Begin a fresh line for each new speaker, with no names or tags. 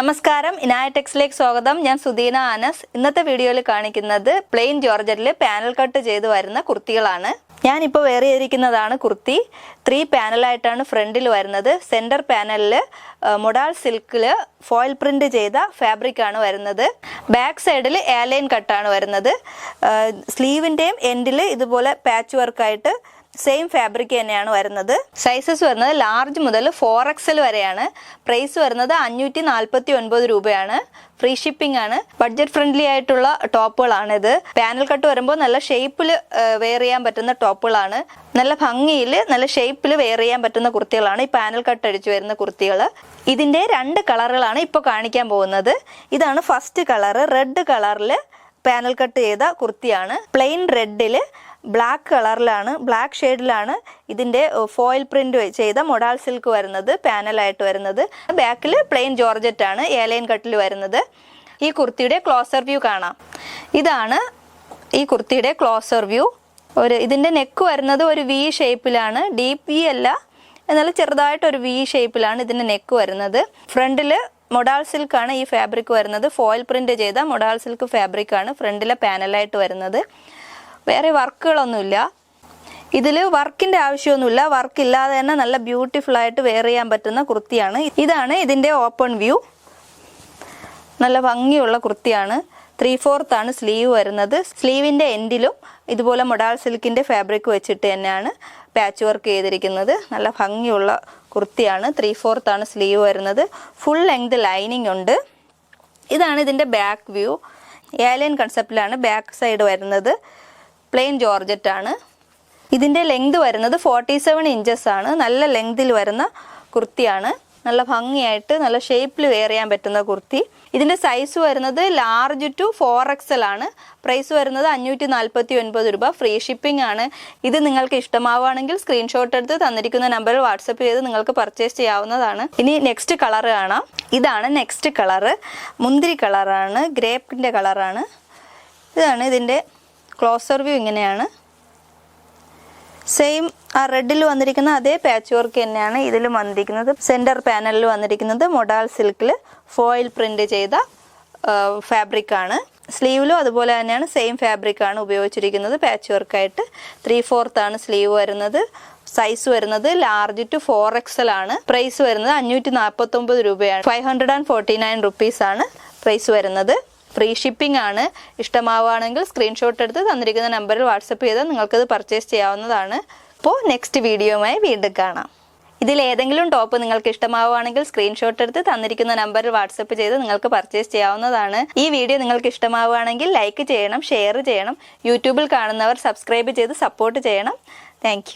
നമസ്കാരം. ഇനായടെക്സിലേക്ക് സ്വാഗതം. ഞാൻ സുദീന ആനസ്. ഇന്നത്തെ വീഡിയോയിൽ കാണിക്കുന്നത് പ്ലെയിൻ ജോർജറ്റിൽ പാനൽ കട്ട് ചെയ്ത് വരുന്ന കുർത്തികളാണ്. ഞാനിപ്പോൾ വേറെ ഇരിക്കുന്നതാണ് കുർത്തി. ത്രീ പാനലായിട്ടാണ് ഫ്രണ്ടിൽ വരുന്നത്. സെന്റർ പാനലിൽ മൊഡാൾ സിൽക്കിൽ ഫോയിൽ പ്രിന്റ് ചെയ്ത ഫാബ്രിക് ആണ് വരുന്നത്. ബാക്ക് സൈഡിൽ എയർലൈൻ കട്ടാണ് വരുന്നത്. സ്ലീവിന്റെയും എൻഡിൽ ഇതുപോലെ പാച്ച് വർക്കായിട്ട് സെയിം ഫാബ്രിക് തന്നെയാണ് വരുന്നത്. സൈസസ് വരുന്നത് ലാർജ് മുതൽ ഫോർ എക്സൽ വരെയാണ്. പ്രൈസ് വരുന്നത് അഞ്ഞൂറ്റി നാൽപ്പത്തി ഒൻപത് രൂപയാണ്. ഫ്രീ ഷിപ്പിംഗ് ആണ്. ബഡ്ജറ്റ് ഫ്രണ്ട്ലി ആയിട്ടുള്ള ടോപ്പുകളാണ് ഇത്. പാനൽ കട്ട് വരുമ്പോൾ നല്ല ഷേപ്പിൽ വെയർ ചെയ്യാൻ പറ്റുന്ന ടോപ്പുകളാണ്. നല്ല ഭംഗിയിൽ നല്ല ഷേപ്പിൽ വെയർ ചെയ്യാൻ പറ്റുന്ന കുർത്തികളാണ് ഈ പാനൽ കട്ട് അടിച്ചു വരുന്ന കുർത്തികൾ ഇതിന്റെ രണ്ട് കളറുകളാണ് ഇപ്പോൾ കാണിക്കാൻ പോകുന്നത്. ഇതാണ് ഫസ്റ്റ് കളർ റെഡ് കളറിൽ പാനൽ കട്ട് ചെയ്ത കുർത്തിയാണ്. പ്ലെയിൻ റെഡിൽ ബ്ലാക്ക് കളറിലാണ് ബ്ലാക്ക് ഷെയ്ഡിലാണ് ഇതിന്റെ ഫോയിൽ പ്രിന്റ് ചെയ്ത മൊഡാൾ സിൽക്ക് വരുന്നത് പാനലായിട്ട് വരുന്നത്. ബാക്കിൽ പ്ലെയിൻ ജോർജറ്റ് ആണ് ഏലൈൻ കട്ടിൽ വരുന്നത്. ഈ കുർത്തിയുടെ ക്ലോസർ വ്യൂ കാണാം. ഇതാണ് ഈ കുർത്തിയുടെ ക്ലോസർ വ്യൂ ഒരു ഇതിന്റെ നെക്ക് വരുന്നത് ഒരു വി ഷേപ്പിലാണ് ഡീപ്പ് വി അല്ല. എന്നാൽ ചെറുതായിട്ട് ഒരു വി ഷേപ്പിലാണ് ഇതിന്റെ നെക്ക് വരുന്നത്. ഫ്രണ്ടിൽ മൊഡാൾ സിൽക്കാണ് ഈ ഫാബ്രിക് വരുന്നത്. ഫോയിൽ പ്രിന്റ് ചെയ്ത മൊഡാൾ സിൽക്ക് ഫാബ്രിക്കാണ് ഫ്രണ്ടിലെ പാനലായിട്ട് വരുന്നത്. വേറെ വർക്കുകളൊന്നുമില്ല. ഇതിൽ വർക്കിന്റെ ആവശ്യമൊന്നുമില്ല. വർക്ക് ഇല്ലാതെ തന്നെ നല്ല ബ്യൂട്ടിഫുൾ ആയിട്ട് വെയർ ചെയ്യാൻ പറ്റുന്ന കുർത്തിയാണ്. ഇതാണ് ഇതിന്റെ ഓപ്പൺ വ്യൂ. നല്ല ഭംഗിയുള്ള കുർത്തിയാണ്. ത്രീ ഫോർത്ത് ആണ് സ്ലീവ് വരുന്നത്. സ്ലീവിന്റെ എൻഡിലും ഇതുപോലെ മൊഡാൾ സിൽക്കിന്റെ ഫാബ്രിക് വെച്ചിട്ട് തന്നെയാണ് പാച്ച് വർക്ക് ചെയ്തിരിക്കുന്നത്. നല്ല ഭംഗിയുള്ള കുർത്തിയാണ്. ത്രീ ഫോർത്ത് ആണ് സ്ലീവ് വരുന്നത്. ഫുൾ ലെങ്ത് ലൈനിങ് ഉണ്ട്. ഇതാണ് ഇതിന്റെ ബാക്ക് വ്യൂ ഏലിയൻ കൺസെപ്റ്റിലാണ് ബാക്ക് സൈഡ് വരുന്നത്. പ്ലെയിൻ ജോർജറ്റ് ആണ്. ഇതിന്റെ ലെങ്ത് വരുന്നത് ഫോർട്ടി സെവൻ ഇഞ്ചസ് ആണ്. നല്ല ലെങ്തിൽ വരുന്ന കുർത്തിയാണ്. നല്ല ഭംഗിയായിട്ട് നല്ല ഷേപ്പിൽ വെയർ ചെയ്യാൻ പറ്റുന്ന കുർത്തി. ഇതിന്റെ സൈസ് വരുന്നത് ലാർജ് ടു ഫോർ എക്സൽ ആണ്. പ്രൈസ് വരുന്നത് അഞ്ഞൂറ്റി നാൽപ്പത്തി ഒൻപത് രൂപ. ഫ്രീ ഷിപ്പിംഗ് ആണ്. ഇത് നിങ്ങൾക്ക് ഇഷ്ടമാവുകയാണെങ്കിൽ സ്ക്രീൻഷോട്ട് എടുത്ത് തന്നിരിക്കുന്ന നമ്പറിൽ വാട്സപ്പ് ചെയ്ത് നിങ്ങൾക്ക് പർച്ചേസ് ചെയ്യാവുന്നതാണ്. ഇനി നെക്സ്റ്റ് കളർ കാണാം. ഇതാണ് നെക്സ്റ്റ് കളറ് മുന്തിരി കളറാണ് ഗ്രേപ്പിന്റെ കളറാണ് ഇതാണ് ഇതിന്റെ ക്ലോസർ വ്യൂ ഇങ്ങനെയാണ്. സെയിം ആ റെഡിൽ വന്നിരിക്കുന്ന അതേ പാച്ച് വർക്ക് തന്നെയാണ് ഇതിലും വന്നിരിക്കുന്നത്. സെന്റർ പാനലിൽ വന്നിരിക്കുന്നത് മൊഡാൾ സിൽക്കിൽ ഫോയിൽ പ്രിന്റ് ചെയ്ത ഫാബ്രിക്കാണ് സ്ലീവിലും അതുപോലെ തന്നെയാണ് സെയിം ഫാബ്രിക്കാണ് ഉപയോഗിച്ചിരിക്കുന്നത്. പാച്ച് വർക്കായിട്ട് ത്രീ ഫോർത്ത് ആണ് സ്ലീവ് വരുന്നത്. സൈസ് വരുന്നത് ലാർജ് ടു ഫോർ എക്സൽ ആണ്. പ്രൈസ് വരുന്നത് അഞ്ഞൂറ്റി നാൽപ്പത്തൊമ്പത് രൂപയാണ്. Five hundred and forty nine rupees ആണ് പ്രൈസ് വരുന്നത്. ഫ്രീ ഷിപ്പിംഗ് ആണ് ഇഷ്ടമാവുകയാണെങ്കിൽ സ്ക്രീൻഷോട്ട് എടുത്ത് തന്നിരിക്കുന്ന നമ്പറിൽ വാട്സപ്പ് ചെയ്താൽ നിങ്ങൾക്കത് പർച്ചേസ് ചെയ്യാവുന്നതാണ്. അപ്പോൾ നെക്സ്റ്റ് വീഡിയോയുമായി വീണ്ടും കാണാം. ഇതിൽ ഏതെങ്കിലും ടോപ്പ് നിങ്ങൾക്ക് ഇഷ്ടമാവുകയാണെങ്കിൽ സ്ക്രീൻഷോട്ട് എടുത്ത് തന്നിരിക്കുന്ന നമ്പറിൽ വാട്സപ്പ് ചെയ്ത് നിങ്ങൾക്ക് പർച്ചേസ് ചെയ്യാവുന്നതാണ്. ഈ വീഡിയോ നിങ്ങൾക്ക് ഇഷ്ടമാവുകയാണെങ്കിൽ ലൈക്ക് ചെയ്യണം ഷെയർ ചെയ്യണം. യൂട്യൂബിൽ കാണുന്നവർ സബ്സ്ക്രൈബ് ചെയ്ത് സപ്പോർട്ട് ചെയ്യണം. താങ്ക്